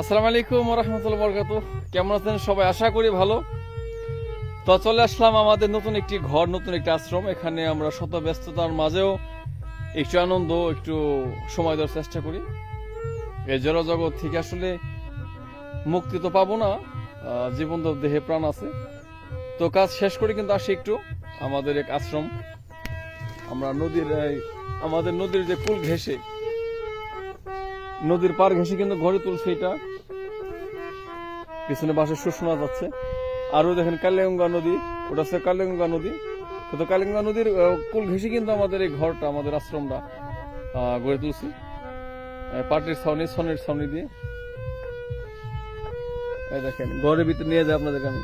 আসসালামু আলাইকুম রহমতুল্লাহ বরকাত কেমন আছেন সবাই? আশা করি ভালো। তো চলে আসলাম আমাদের নতুন একটি ঘর, নতুন একটি আশ্রম। এখানে আমরা শত ব্যস্ততার মাঝেও একটু আনন্দ, একটু সময় দেওয়ার চেষ্টা করি। এই জড়জগৎ থেকে আসলে মুক্তি তো পাবো না জীবন তো দেহে প্রাণ আছে। তো কাজ শেষ করে কিন্তু আসি একটু আমাদের এক আশ্রম। আমরা নদীর আমাদের নদীর যে কুল ঘেসে নদীর পার ঘেসে কিন্তু ঘরে তুলছে এটা। পিছনে সুর শোনা যাচ্ছে। আরও দেখেন কালিগঙ্গা নদী, ওটা হচ্ছে কালিগঙ্গা নদী। তো কালিগঙ্গা নদীর কুল ঘেসে কিন্তু আমাদের এই ঘরটা, আমাদের আশ্রমটা গড়ে তুলছি। পাটির ছাউনি, সনের ছাউনি দিয়ে। এই দেখেন, ঘরের ভিতরে নিয়ে যায় আপনাদেরকে আমি।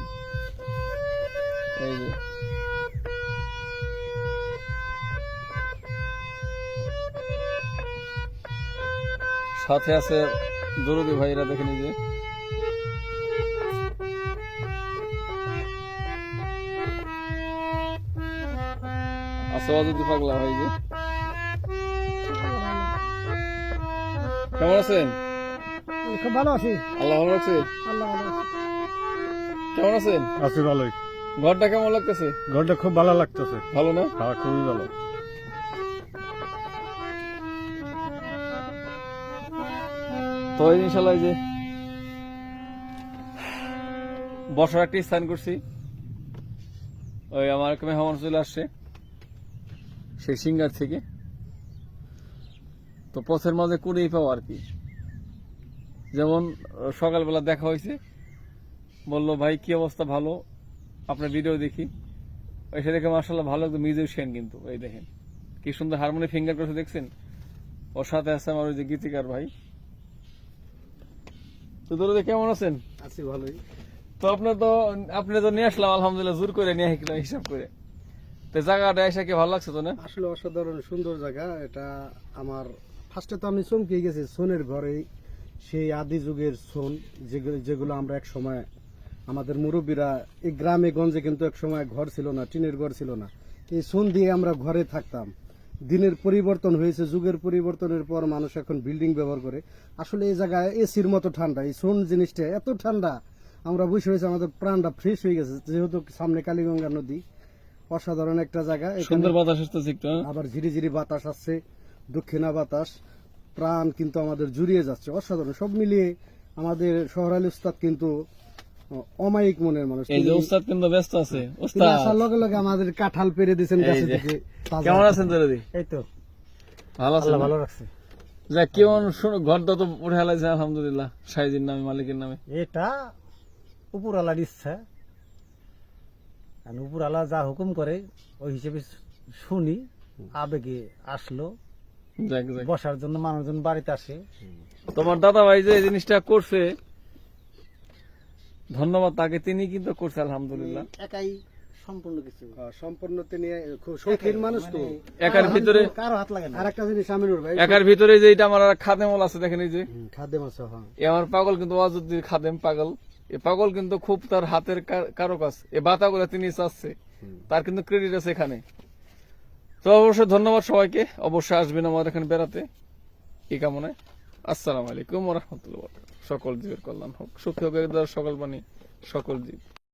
এই যে। সাথে আছে দরদি ভাইরা আছে অযোধ্যা পাগলা ভাই যে। কেমন আছেন? খুব ভালো আছি। আল্লাহ ভালো লাগছে আল্লাহ ভালো আছে। কেমন আছেন? আছি ভালোই। ঘরটা কেমন লাগতেছে? ঘরটা খুব ভালো লাগতেছে। ভালো না? হ্যাঁ খুবই ভালো। তো ইনশাল্লাহ যে বসার একটি স্থান করছি। ওই আমার এক মেহমান চলে আসছে, সেই সিঙ্গার থেকে। তো পথের মাঝে করেই পাও আর কি। যেমন সকালবেলা দেখা হয়েছে, বলল, ভাই, কি অবস্থা? ভালো? আপনার ভিডিও দেখি। এসে দেখে মার্শাল্লাহ ভালো একদম মিউজিশিয়ান কিন্তু। এই দেখেন, কি সুন্দর হারমোনি ফিঙ্গার করছে, দেখছেন? ওর সাথে আছে আমার ওই যে গীতিকার ভাই। তো দরদে কেমন আছেন? আছি ভালোই। তো আপনি তো আপনি তো নিয়ে আসলাম আলহামদুলিল্লাহ জোর করে নিয়ে আসলাম হিসাব করে। তো জায়গাটা এসে কি ভালো লাগছে তো না? আসলে অসাধারণ সুন্দর জায়গা। এটা আমার ফার্স্টে তো আমি চমকে গেছি সোনের ঘরে সেই আদি যুগের সোন যেগুলো যেগুলো আমরা এক সময় আমাদের মুরব্বীরা এই গ্রামে গঞ্জে কিন্তু এক সময় ঘর ছিল না টিনের ঘর ছিল না। এই সোন দিয়ে আমরা ঘরে থাকতাম। দিনের পরিবর্তন হয়েছে যুগের পরিবর্তনের পর মানুষ এখন বিল্ডিং ব্যবহার করে আসলে এই জায়গায় এসির মতো ঠান্ডা এই সোন জিনিসটা এত ঠান্ডা আমরা বসে হয়েছে আমাদের প্রাণটা ফ্রেশ হয়ে গেছে যেহেতু সামনে কালীগঙ্গা নদী অসাধারণ একটা জায়গা সুন্দর বাতাস আসতেছে একটু হ্যাঁ? আবার ঝিরি ঝিরি বাতাস আসছে দক্ষিণা বাতাস প্রাণ কিন্তু আমাদের জুড়িয়ে যাচ্ছে অসাধারণ সব মিলিয়ে আমাদের শহরালি উস্তাদ কিন্তু অমায়িক মনের মানুষ। এই যে উস্তাদ কিন্তু ব্যস্ত আছে। তিনি উস্তাদ আসার লগে লগে আমাদের কাঁঠাল পেরে দিয়েছেন গাছে থেকে কেমন আছেন দরদি এই তো। ভালো আছেন ভালো রাখছে। যা কেমন শুনো ঘরটা তো উঠে হেলাইছে আলহামদুলিল্লাহ। সাইজির নামে মালিকের নামে। এটা উপরালার ইচ্ছা। আর উপরালা যা হুকুম করে ওই হিসেবে শুনি আবেগে আসলো। যাক যাক। বসার জন্য মানুষজন বাড়িতে আসে। তোমার দাদা ভাই যে জিনিসটা করছে ধন্যবাদ তাকে তিনি কিন্তু করছে আলহামদুলিল্লাহ। একাই সম্পূর্ণ কিছু। সম্পূর্ণ তিনি খুব শৌখিন মানুষ তো। একার ভিতরে কারও হাত লাগে না। আর একটা জিনিস আমিনুর ভাই একার ভিতরে যে এটা আমার খাদেমল আছে দেখেন এই যে। খাদ্য মাছ হ্যাঁ। এ আমার পাগল কিন্তু ওয়াজুদ্দিন খাদেম পাগল। এ পাগল কিন্তু খুব তার হাতের কা- কারুকাজ। এ বাতাগুলো তিনি চাচ্ছে। তার কিন্তু ক্রেডিট আছে এখানে। তো অবশ্যই ধন্যবাদ সবাইকে। অবশ্যই আসবেন আমাদের এখানে বেড়াতে। এই কামনায়। আসসালামু আলাইকুম রহমতুল্লাহ সকল জীবের কল্যাণ হোক। সুখী হোক একদার সকল বাণী সকল জীব।